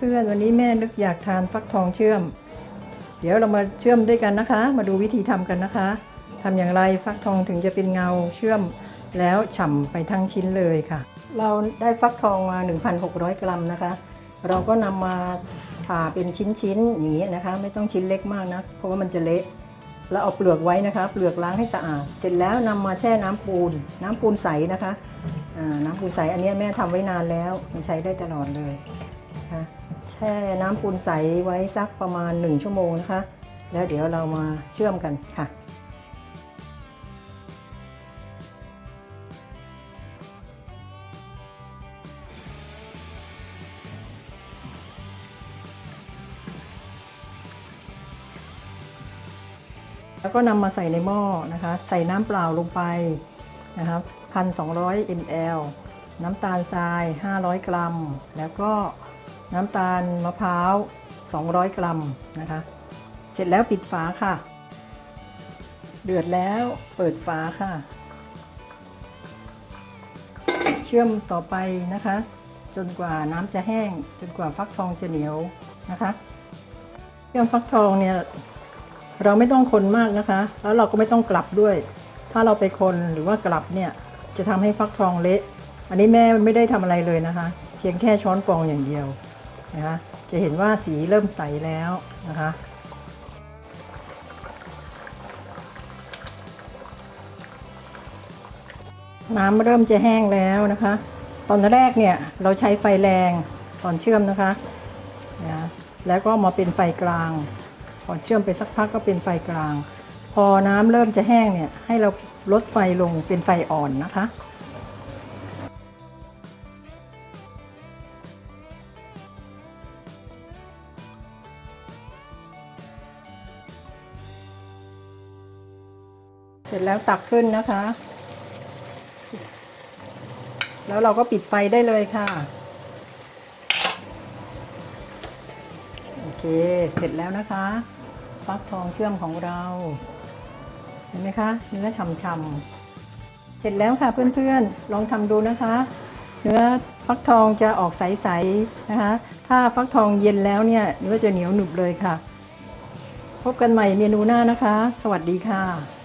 เพื่อนๆวันนี้แม่นึกอยากทานฟักทองเชื่อม เดี๋ยวเรามาเชื่อมด้วยกันนะคะ มาดูวิธีทำกันนะคะทำอย่างไรฟักทองถึงจะเป็นเงาเชื่อมแล้วฉ่ำไปทั้งชิ้นเลยค่ะ เราได้ฟักทองมา 1,600 กรัมนะคะ เราก็นำมาผ่าเป็นชิ้นๆอย่างนี้นะคะ ไม่ต้องชิ้นเล็กมากนะเพราะว่ามันจะเละแล้วเอาเปลือกไว้นะคะ เปลือกล้างให้สะอาด เสร็จแล้วนำมาแช่น้ำปูน น้ำปูนใสนะคะน้ำปูนใสอันนี้แม่ทำไว้นานแล้วมันใช้ได้ตลอดเลย คะแช่น้ำปูนใสไว้สักประมาณ 1 ชั่วโมงนะคะ แล้วเดี๋ยวเรามาเชื่อมกันค่ะแล้วก็นำมาใส่ในหม้อนะคะ ใส่น้ำเปล่าลงไปนะครับพันสองมลน้ำตาลทราย 500 กรัม แล้วก็ น้ำตาลมะพร้าว 200 กรัมนะคะ เสร็จแล้วปิดฝาค่ะ เดือดแล้วเปิดฝาค่ะ เชื่อมต่อไปนะคะ จนกว่าน้ำจะแห้ง จนกว่าฟักทองจะเหนียวนะคะ เชื่อมฟักทองเนี่ยเราไม่ต้องคนมากนะคะ แล้วเราก็ไม่ต้องกลับด้วย ถ้าเราไปคนหรือว่ากลับเนี่ยจะทำให้ฟักทองเละ อันนี้แม่ไม่ได้ทำอะไรเลยนะคะ เพียงแค่ช้อนฟองอย่างเดียว นะคะ จะเห็นว่าสีเริ่มใสแล้วนะคะน้ำเริ่มจะแห้งแล้วนะคะ ตอนแรกเนี่ยเราใช้ไฟแรงตอนเชื่อมนะคะนะแล้วก็มาเป็นไฟกลางพอเชื่อมไปสักพักก็เป็นไฟกลาง พอน้ำเริ่มจะแห้งเนี่ยให้เราลดไฟลงเป็นไฟอ่อนนะคะ เสร็จแล้วตักขึ้นนะคะ แล้วเราก็ปิดไฟได้เลยค่ะ โอเค เสร็จแล้วนะคะ ฟักทองเชื่อมของเรา เห็นไหมคะ เนื้อฉ่ำๆ เสร็จแล้วค่ะเพื่อนๆ ลองทำดูนะคะ เนื้อฟักทองจะออกใสๆนะคะ ถ้าฟักทองเย็นแล้วเนี่ยเนื้อจะเหนียวหนุบเลยค่ะ พบกันใหม่เมนูหน้านะคะ สวัสดีค่ะ